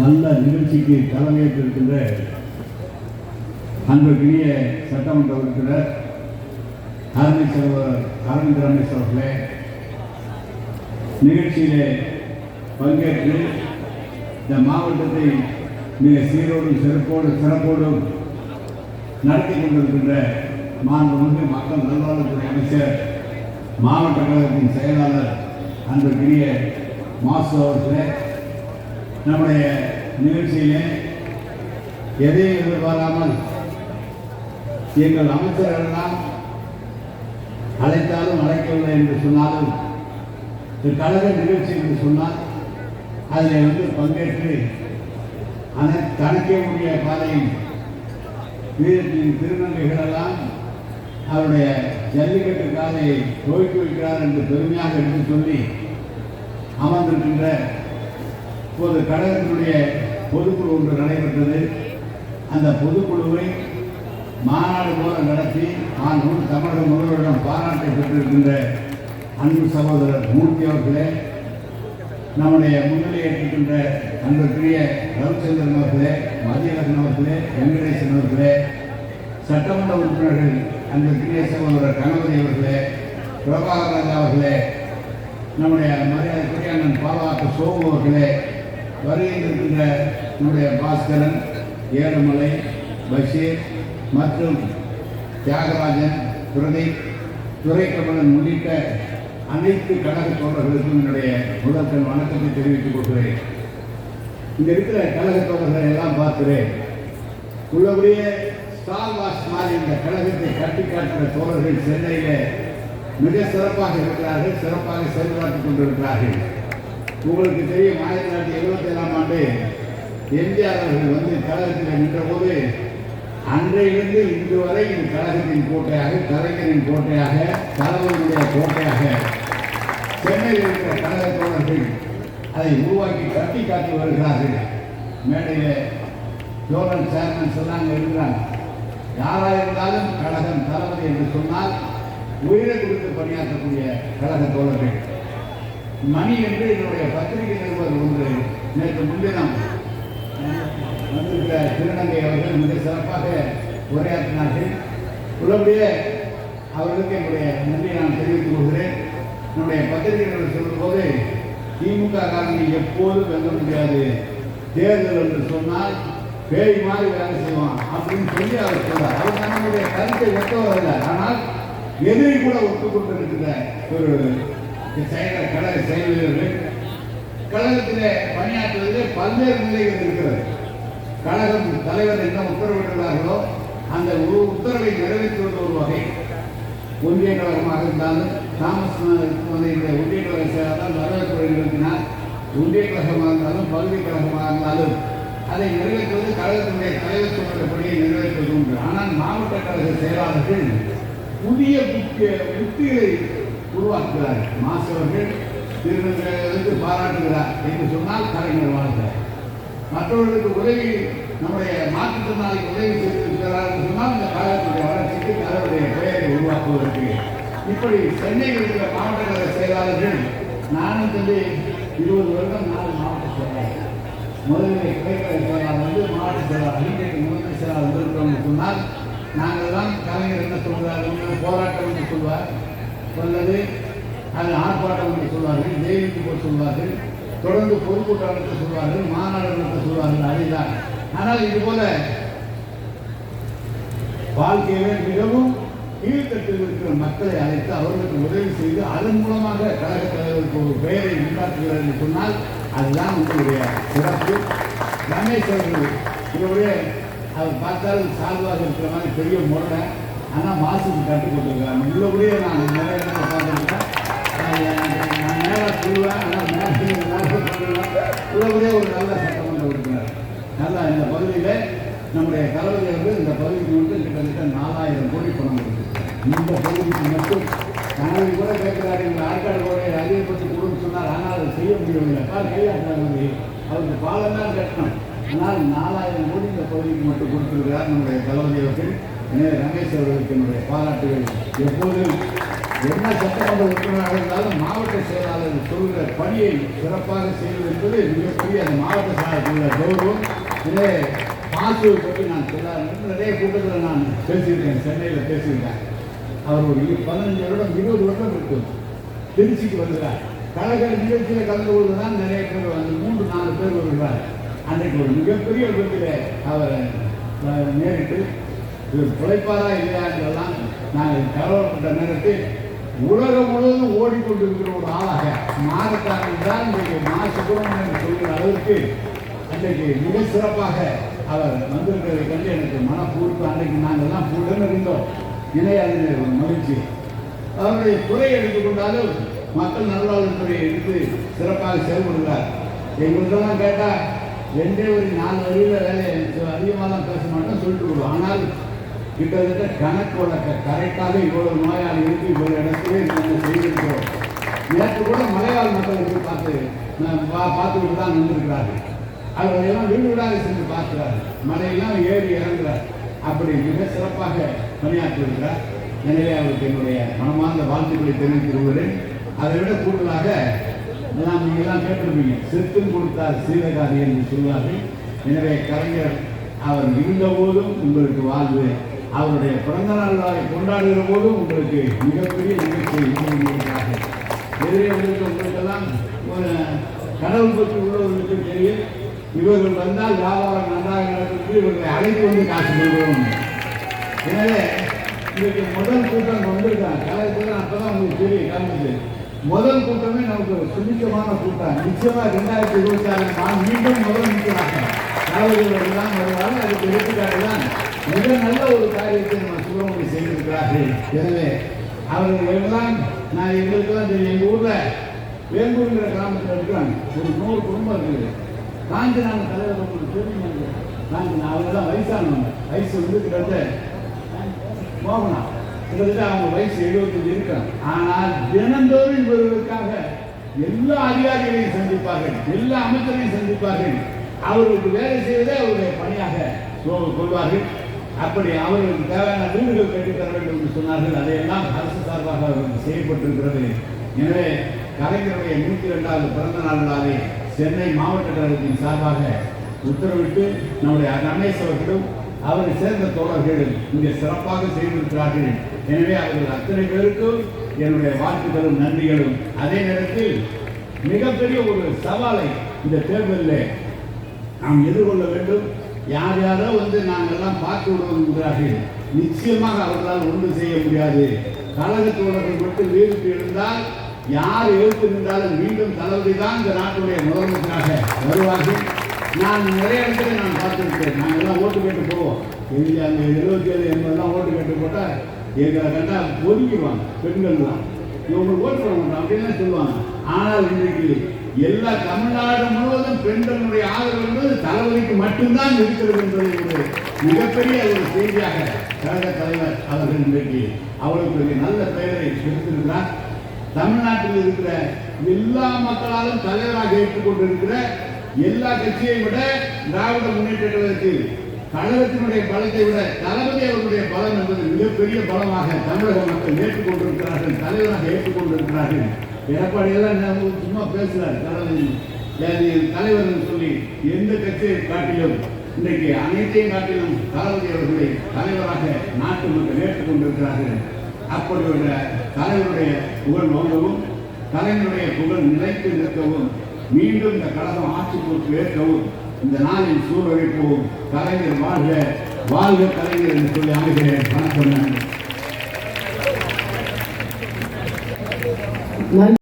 நல்ல நிகழ்ச்சிக்கு தலைமையேற்றிருக்கின்ற அன்பிற்குரிய சட்டமன்ற உறுப்பினர் அருமை அரவிந்த் ரமேஷ் அவர்களே நிகழ்ச்சியிலே பங்கேற்று இந்த மாவட்டத்தை மிக சீரோடும் சிறப்போடு சிறப்போடும் நடத்தி கொண்டிருக்கின்ற மாண்புமிகு மக்கள் நல்வாழ்வுத்துறை அமைச்சர் மாவட்ட கழகத்தின் செயலாளர் அன்புக்குரிய மாசு அவர்களே நம்முடைய நிகழ்ச்சியிலே எதையும் எதிர்பாராமல் எங்கள் அமைச்சர்களெல்லாம் அழைத்தாலும் அழைக்கவில்லை என்று சொன்னாலும் இது கழக நிகழ்ச்சி என்று சொன்னால் அதில் வந்து பங்கேற்று அனை தனக்கே உரிய பாதையில் வீரத்தின் திருநங்கைகளெல்லாம் அவருடைய ஜல்லிக்கட்டு காலையை துவக்கி வைக்கிறார் என்று பெருமையாக எடுத்து சொல்லி அமர்ந்திருக்கின்ற இப்போது கழகத்தினுடைய பொதுக்குழு ஒன்று நடைபெற்றது. அந்த பொதுக்குழுவை மாநாடு போல நடத்தி ஆண்கள் தமிழக முதல்வரிடம் பாராட்டை பெற்றிருக்கின்ற அன்பு சகோதரர் மூர்த்தி அவர்களே நம்முடைய முன்னிலை ஏற்றுக்கின்ற அன்புக்குரிய ரவிச்சந்திரன் அவர்களே மதியழகன் அவர்களே வெங்கடேசன் அவர்களே சட்டமன்ற உறுப்பினர்கள் அந்த சகோதரர் கணபதி அவர்களே பிரபாகரன் அவர்களே நம்முடைய மரியாதைக்குரிய அண்ணன் பாலாக்கு சோமு அவர்களே வருகின்ற நம்முடைய பாஸ்கரன் ஏழுமலை பஷீர் மற்றும் தியாகராஜன் பிரதீப் துரைக்கமலன் உள்ளிட்ட அனைத்து கழக தோழர்களுக்கும் என்னுடைய முதற்கண் வணக்கத்தை தெரிவித்துக் கொள்கிறேன். இங்கே இருக்கிற கழக தோழர்களை எல்லாம் பார்க்கிறேன். உள்ளபடியே ஸ்டார் மாதிரி இந்த கழகத்தை கட்டி காட்டுகிற தோழர்கள் சென்னையில மிக சிறப்பாக இருக்கிறார்கள் சிறப்பாக செயல்படுத்திக் கொண்டிருக்கிறார்கள். உங்களுக்கு தெரியும் ஆயிரத்தி தொள்ளாயிரத்தி எழுபத்தி ஏழாம் ஆண்டு எம்ஜிஆர் அவர்கள் வந்து கழகத்தில் நின்றபோது அன்றையிலிருந்து இன்று வரை இது கழகத்தின் கோட்டையாக கலைஞரின் கோட்டையாக தலைவருடைய கோட்டையாக சென்னையில் இருக்கிற கழக தோழர்கள் அதை உருவாக்கி கட்டி காட்டி வருகிறார்கள். மேடையில் ஜோனல் சேர்மன் சொன்னாங்க இருக்கிறாங்க யாராக இருந்தாலும் கழகம் தளபதி என்று சொன்னால் உயிரை கொடுத்து பணியாற்றக்கூடிய கழக தோழர்கள். மணி என்று என்னுடைய பத்திரிகை நிருபர் ஒன்று நேற்று முன்தினம் வந்திருக்கிற திருநங்கை அவர்கள் மிக சிறப்பாக உரையாற்றினார்கள். உள்ளபடியே அவர்களுக்கு என்னுடைய நன்றியை நான் தெரிவித்துக் கொள்கிறேன். என்னுடைய பத்திரிகைகள் சொல்லும்போது திமுக காரணி எப்போதும் வெல்ல முடியாது. தேர்தல் என்று சொன்னால் பேய் மாதிரி வேலை செய்வான் அப்படின்னு சொல்லி அவர் சொல்றார். அவர் தன்னுடைய கருத்தை ஒத்தவரல்ல ஆனால் எதிரி கூட ஒத்துக்கொண்டிருக்கிற ஒரு செயல கழக செயல் வீரர்கள் கழகத்திலே பணியாற்றுவதிலே பல்வேறு நிலைகள் இருக்கிறது. கழகம் தலைவர் என்ன உத்தரவிட்டுள்ளார்களோ அந்த உத்தரவை நிறைவேற்றுவது ஒரு வகை. ஒன்றிய கழகமாக இருந்தாலும் தாமஸ் இந்த ஒன்றிய கழக செயலாளர் வரவேற்புரை நிறுத்தினார் ஒன்றிய கழகமாக இருந்தாலும் பகுதி கழகமாக இருந்தாலும் அதை நிறைவேற்றுவது கழகத்தினுடைய தலைவர் சொல்றபடியே நிறைவேற்றுவது உண்டு ஆனால் மாவட்ட கழக செயலாளர்கள் புதிய புத்திய- புத்திகளை உருவாக்குகிறார்கள் மாசவர்கள் திருநங்கைகளுக்கு பாராட்டுகிறார் என்று சொன்னால் கலைஞர் வாழ்கிறார் மற்றவர்களுக்கு உதவி நம்முடைய மாற்றுத்திறனாளிக்கு உதவி செய்திருக்கிறார் என்று சொன்னால் இந்த கழகத்துடைய வளர்ச்சிக்கு அதனுடைய பெயரை உருவாக்குவதற்கு. இப்படி சென்னையில் இருக்கிற மாவட்ட கழக செயலாளர்கள் நானும் சொல்லி இருபது வருடம் நாலு மாவட்ட முதலில் கிளைக்கழக செயலாளர் வந்து மாவட்ட செயலாளர் இன்றைக்கு முதன்மை செயலாளர் வந்திருக்கிறோம்னு சொன்னால் நாங்கள் தான் கலைஞர் என்ன சொல்கிறார் என்று போராட்டம் என்று சொல்வார் அல்லது அது ஆர்ப்பாட்டம் என்று சொல்வார்கள் ஜெயிலுக்கு போய் சொல்வார்கள் தொடர்ந்து பொதுக்கூட்டம் நடத்த சொல்வார்கள் மாநாடு நடத்த சொல்வார்கள் அதுதான். ஆனால் இது போல வாழ்க்கையிலே மிகவும் கீழ்த்தட்டில் இருக்கிற மக்களை அழைத்து அவர்களுக்கு உதவி செய்து அதன் மூலமாக கழக தலைவருக்கு ஒரு பெயரை உண்டாக்குகிறார் என்று சொன்னால் அதுதான் உங்களுடைய சிறப்பு. ரமேஷ் அவர்கள் இவருடைய அவர் பார்த்தாலும் சால்வாக இருக்கிற மாதிரி பெரிய முறை ஆனால் மாசுக்கு கற்றுக் கொடுத்துருக்கிறாங்க உள்ளபடியே நான் நிறைய இடத்துல பார்த்துருக்கேன். நான் நேராக சொல்லுவேன் ஆனால் நேரத்தில் உள்ளபடியே ஒரு நல்ல சட்டமன்ற உறுப்பினர் நல்லா இந்த பகுதியில் நம்முடைய தளபதி அவர்கள் இந்த பகுதிக்கு மட்டும் கிட்டத்தட்ட நாலாயிரம் கோடி பணம் இருக்குது இந்த பகுதிக்கு மட்டும். கனவு கூட கேட்கிறாரு எங்கள் ஆற்காடு அதிகபட்சம் அதை செய்ய முடியவில்லை பால் கையாட்டாங்க அவருக்கு பாலம் தான் கட்டணும். ஆனால் நாலாயிரம் கோடி இந்த பகுதிக்கு மட்டும் கொடுத்திருக்கிறார் நம்முடைய தளபதி அவர்கள். எனவே ரமேஷ் அவர்களுக்கு என்னுடைய பாராட்டுகள். எப்போதும் என்ன சட்டமன்ற உறுப்பினராக இருந்தாலும் மாவட்ட செயலாளர் சொல்கிற பணியை சிறப்பாக செய்வது என்பது மிகப்பெரிய அந்த மாவட்ட செயலாளர் கௌரவம். இதே பாசுவை பற்றி நான் சொல்லாருன்னு நிறைய கூட்டத்தில் நான் பேசியிருக்கேன். சென்னையில் பேசியிருக்கேன். அவர் ஒரு பதினஞ்சு வருடம் இருபது வருடம் இருக்கும் திருச்சிக்கு வந்துட்டார் கழக நிகழ்ச்சியில் கலந்து கொண்டு தான் நிறைய பேர் வந்து மூன்று நாலு பேர் வருவார். அன்றைக்கு ஒரு மிகப்பெரிய விபத்தில் அவர் நேரிட்டு இவர் பிழைப்பாரா இல்லையா என்றெல்லாம் நாங்கள் கலவரப்பட்ட நேரத்தில் உலகம் முழுவதும் ஓடிக்கொண்டிருக்கிற ஒரு ஆளாக மாதக்காரன் தான் இன்றைக்கு மா சுப்பிரமணியன் சொல்கிற அளவுக்கு அன்றைக்கு மிக சிறப்பாக அவர் வந்திருக்கிறதை கண்டு எனக்கு மனப்பூர்ப்பு. அன்றைக்கு நாங்கள் எல்லாம் உடன் இருந்தோம் இணையாதின ஒரு மகிழ்ச்சி. அவருடைய துறை எடுத்துக்கொண்டாலும் மக்கள் நல்வாழ்வுத்துறையை எடுத்து சிறப்பாக செயல்படுகிறார். எங்களுக்கெல்லாம் கேட்டால் ரெண்டே ஒரு நாலு வரியில் வேலையை அதிகமாக தான் பேச மாட்டோம் சொல்லிட்டு விடுவோம். ஆனால் கிட்டத்தட்ட கணக்கு வழக்க கரெக்டாக இவ்வளோ நோயாளி இருக்கு இடத்துல நாங்கள் செய்திருக்கிறோம். நேற்று கூட மலையாள மக்களுக்கு பார்த்து நான் பா பார்த்துக்கிட்டு தான் வந்திருக்கிறார்கள். அவர் எல்லாம் வீடு வீடாக சென்று பார்க்கிறார் மலையெல்லாம் ஏறி இறங்குறார் அப்படி மிக சிறப்பாக பணியாற்றியிருக்கிறார் எனவே அவருக்கு என்னுடைய மனமார்ந்த வாழ்த்துக்களை தெரிவித்து கொள்கிறேன். அதை விட கூடுதலாக எல்லாம் நீங்கள்லாம் கேட்டிருப்பீங்க. செத்தும் கொடுத்தார் சீரகாதி என்று சொல்வார்கள். எனவே கலைஞர் அவர் இருந்தபோதும் உங்களுக்கு வாழ்வு. அவருடைய பிறந்த நாள் கொண்டாடுகிற போதும் உங்களுக்கு மிகப்பெரிய நிகழ்ச்சியை இருக்கிறார்கள் எதிரே உங்களுக்கு உங்களுக்கெல்லாம் ஒரு கடவுள் பற்றி உள்ளவர்களுக்கு தெரியும். இவர்கள் வந்தால் வியாபாரம் நன்றாக நடக்கிறது இவர்களை அழைத்து வந்து காசு கொள்வோம் எனவே இன்றைக்கு முதல் கூட்டம் வந்திருக்காங்க. கலைஞர் அப்பதான் உங்களுக்கு தெரியும் காமிச்சு முதல் கூட்டமே நமக்கு சுமிக்கமான கூட்டம். நிச்சயமா ரெண்டாயிரத்தி இருபத்தி ஆறு நான் மீண்டும் முதல் நிற்கிறாங்க கலைஞர்கள் தான் வருவாங்க அதுக்கு எடுத்துக்காட்டு தான் மிக நல்ல ஒரு காரியத்தை நம்ம சுப்பிரமணி செய்திருக்கிறார்கள். எனவே அவர்கள் நான் எங்களுக்கெல்லாம் தெரியும் எங்கள் ஊரில் வேம்பூருங்கிற கிராமத்தில் இருக்கிறாங்க. ஒரு நூறு குடும்பம் இருக்குது. காஞ்சிநாத தலைவர் உங்களுக்கு காஞ்சி நான் அவங்க தான் வயசானவங்க. வயசு வந்து கிட்டத்தட்ட போகணும் கிட்டத்தட்ட அவங்க வயசு எழுபத்தஞ்சு இருக்காங்க. ஆனால் தினந்தோறும் இவர்களுக்காக எல்லா அதிகாரிகளையும் சந்திப்பார்கள் எல்லா அமைச்சரையும் சந்திப்பார்கள். அவர்களுக்கு வேலை செய்வதே அவருடைய பணியாக சொ- கொள்வார்கள். அப்படி அவர்களுக்கு தேவையான வீடுகள் கட்டித்தர வேண்டும் என்று சொன்னார்கள். அதையெல்லாம் அரசு சார்பாக அவர்களுக்கு செய்யப்பட்டிருக்கிறது. எனவே கலைஞருடைய நூற்றி இரண்டாவது பிறந்த நாள் விழாவை சென்னை மாவட்ட கழகத்தின் சார்பாக உத்தரவிட்டு நம்முடைய ரமேஷ் அவர்களும் அவரை சேர்ந்த தோழர்கள் இங்கே சிறப்பாக செய்திருக்கிறார்கள். எனவே அவர்கள் அத்தனை பேருக்கும் என்னுடைய வாழ்த்துக்களும் நன்றிகளும். அதே நேரத்தில் மிகப்பெரிய ஒரு சவாலை இந்த தேர்தலில் நாம் எதிர்கொள்ள வேண்டும். யார் யாரோ வந்து நாங்கள்லாம் பார்த்து பார்த்து விடுகிறார்கள் நிச்சயமாக அவர்களால் ஒன்றும் செய்ய முடியாது. கழக தோழர்கள் மட்டும் வீழ்த்து இருந்தால் யார் எழுத்து நின்றாலும் மீண்டும் தளபதி தான் இந்த நாட்டுடைய முதலமைச்சராக வருவார்கள். நான் நிறைய இடத்துல நான் பார்த்துருக்கேன் நாங்கள்லாம் ஓட்டு கேட்டு போவோம். எழுபத்தி ஏழு எண்பதுலாம் ஓட்டு கேட்டு போட்டால் எங்களை கண்டா ஒதுக்கிடுவாங்க பெண்கள்லாம் இவங்க ஓட்டு போட அப்படின்னு சொல்லுவாங்க. ஆனால் இன்றைக்கு எல்லா தமிழ்நாடு முழுவதும் பெண்களுடைய ஆதரவு என்பது தலைவலிக்கு மட்டும்தான் இருக்கிறது என்பது ஒரு மிகப்பெரிய ஒரு செய்தியாக கழக தலைவர் அவர்கள் இன்றைக்கு அவளுக்கு ஒரு நல்ல பெயரை எடுத்திருக்கிறார் தமிழ்நாட்டில் இருக்கிற எல்லா மக்களாலும் தலைவராக ஏற்றுக்கொண்டிருக்கிற எல்லா கட்சியை விட திராவிட முன்னேற்ற கழகத்தில் கழகத்தினுடைய பலத்தை விட தளபதி அவர்களுடைய பலம் என்பது மிகப்பெரிய பலமாக தமிழக மக்கள் ஏற்றுக்கொண்டிருக்கிறார்கள் தலைவராக ஏற்றுக்கொண்டிருக்கிறார்கள். எடப்பாடி எல்லாம் சும்மா பேசுறாரு தளபதி. தலைவர் சொல்லி எந்த கட்சியை காட்டிலும் இன்றைக்கு அனைத்தையும் காட்டிலும் தளபதி அவர்களை தலைவராக நாட்டு மக்கள் ஏற்றுக்கொண்டிருக்கிறார்கள். அப்படி ஒரு தலைவருடைய புகழ் ஓங்கவும் தலைவருடைய புகழ் நிலைத்து நிற்கவும் மீண்டும் இந்த கழகம் ஆட்சி பொறுப்பு ஏற்கவும் இந்த நாளில் சூழலைப்போம் கலைஞர் வாழ்க வாழ்க கலைஞர் என்று சொல்லி அமைகிறேன் வணக்கம். நன்றி.